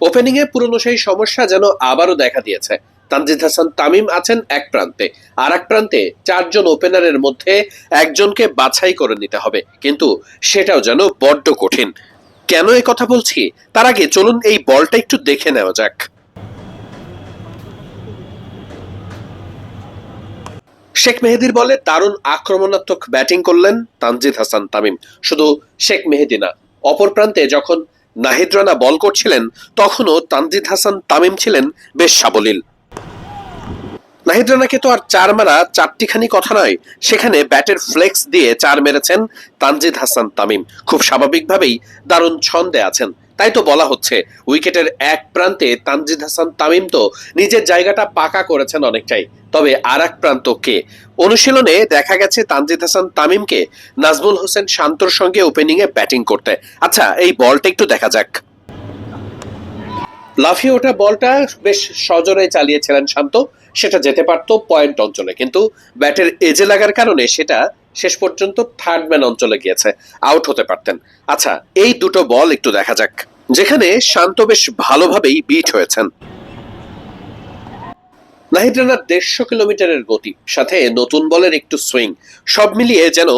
ওপেনিংয়ে পুরনো সেই সমস্যা যেন আবারও দেখা দিয়েছে। তানজিদ হাসান তামিম আছেন এক প্রান্তে। আর এক প্রান্তে চারজন ওপেনারের মধ্যে একজনকে বাছাই করে নিতে হবে। কিন্তু সেটাও যেন বড্ড কঠিন। কেন এ কথা বলছি? তার আগে চলুন এই বলটা একটু দেখে নেওয়া যাক। শেখ মেহেদির বলে দারুণ আক্রমণাত্মক ব্যাটিং করলেন তানজিদ হাসান তামিম। শুধু শেখ মেহেদি না, অপর প্রান্তে যখন নাহিদ রানা বল করছিলেন, তখনও তানজিদ হাসান তামিম ছিলেন বেশ সাবলীল। নাহিদ রানাকে তো আর চার মারা চারটিখানি কথা নয়, সেখানে ব্যাটের ফ্লেক্স দিয়ে চার মেরেছেন তানজিদ হাসান তামিম। খুব স্বাভাবিকভাবেই দারুণ ছন্দে আছেন। তাই তো বলা হচ্ছে, উইকেটের এক প্রান্তে তানজিদ হাসান তামিম তো নিজের জায়গাটা পাকা করেছেন অনেকটাই। তবে আর এক প্রান্ত কে? অনুশীলনে দেখা গেছে তানজিদ হাসান তামিমকে নাজমুল হোসেন শান্তর সঙ্গে ওপেনিংয়ে ব্যাটিং করতে। আচ্ছা এই বলটা একটু দেখা যাক। লাফিয়ে ওঠা বলটা বেশ সজোরে চালিয়েছিলেন শান্ত, সেটা যেতে পারতো পয়েন্ট অঞ্চলে। কিন্তু ব্যাটের এজে লাগার কারণে সেটা শেষ পর্যন্ত থার্ড ম্যান অঞ্চলে গিয়েছে। আউট হতে পারতেন। আচ্ছা এই দুটো বল একটু দেখা যাক। যেখানে শান্ত বেশ ভালোভাবেই বিট হয়েছেন। নাহিদ রানার দেড়শো কিলোমিটারের গতি, সাথে নতুন বলের একটু সুইং সব মিলিয়ে যেন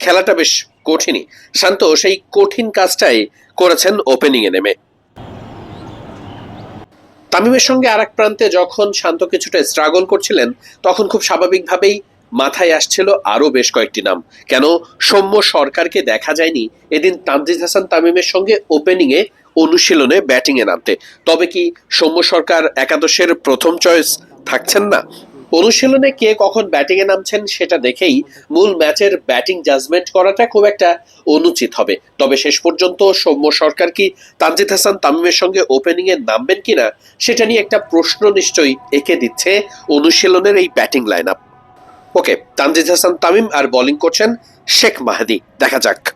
খেলাটা বেশ কঠিনই। শান্ত সেই কঠিন কাজটাই করেছেন ওপেনিংয়ে নেমে। তামিমের সঙ্গে আরেক প্রান্তে যখন শান্ত কিছুটা স্ট্রাগল করছিলেন, তখন খুব স্বাভাবিকভাবেই মাথায় আসছিল আরও বেশ কয়েকটি নাম। কেন? সৌম্য সরকারকে দেখা যায়নি এদিন তামজিদ হাসান তামিমের সঙ্গে ওপেনিংয়ে অনুশীলনে ব্যাটিংয়ে নামতে। তবে কি সৌম্য সরকার একাদশের প্রথম চয়েস থাকছেন না? অনুশীলনে কে কখন ব্যাটিংয়ে নামছেন সেটা দেখেই মূল ম্যাচের ব্যাটিং জাজমেন্ট করাটা খুব একটা অনুচিত হবে। তবে শেষ পর্যন্ত সৌম্য সরকার কি তানজিদ হাসান তামিমের সঙ্গে ওপেনিংয়ে নামবেন কিনা, সেটা নিয়ে একটা প্রশ্ন নিশ্চয়ই এঁকে দিচ্ছে অনুশীলনের এই batting line up okay, Tanzid Hasan Tamim আর বোলিং করছেন শেখ মাহাদি। দেখা যাক।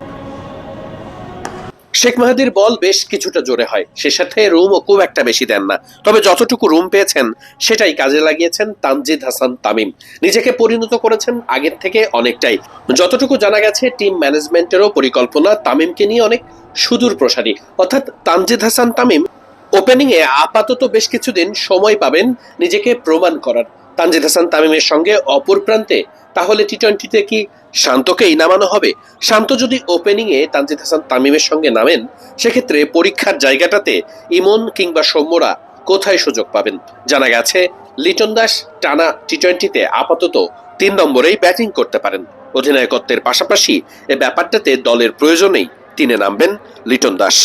শেখ মাহাদির বল বেশ কিছুটা জোরে হয়। সে সাথে রুমও খুব একটা বেশি দেন না। তবে যতটুকু রুম পেয়েছেন, সেটাই কাজে লাগিয়েছেন তানজিদ হাসান তামিম। নিজেকে পরিণত করেছেন আগের থেকে অনেকটাই। যতটুকু জানা গেছে, টিম ম্যানেজমেন্টেরও পরিকল্পনা তামিমকে নিয়ে অনেক সুদূর প্রসারী। অর্থাৎ তানজিদ হাসান তামিম ওপেনিংয়ে আপাতত বেশ কিছুদিন সময় পাবেন নিজেকে প্রমাণ করার। তানজিদ হাসান তামিমের সঙ্গে অপর প্রান্তে, তাহলে টি টোয়েন্টিতে কি শান্তকেই নামানো হবে? শান্ত যদি ওপেনিংয়ে তানজিদ হাসান তামিমের সঙ্গে নামেন, সেক্ষেত্রে পরীক্ষার জায়গাটাতে ইমন কিংবা সৌম্যরা কোথায় সুযোগ পাবেন? জানা গেছে, লিটন দাস টানা টি টোয়েন্টিতে আপাতত তিন নম্বরেই ব্যাটিং করতে পারেন। অধিনায়কত্বের পাশাপাশি এ ব্যাপারটাতে দলের প্রয়োজনেই তিনি নামবেন লিটন দাস।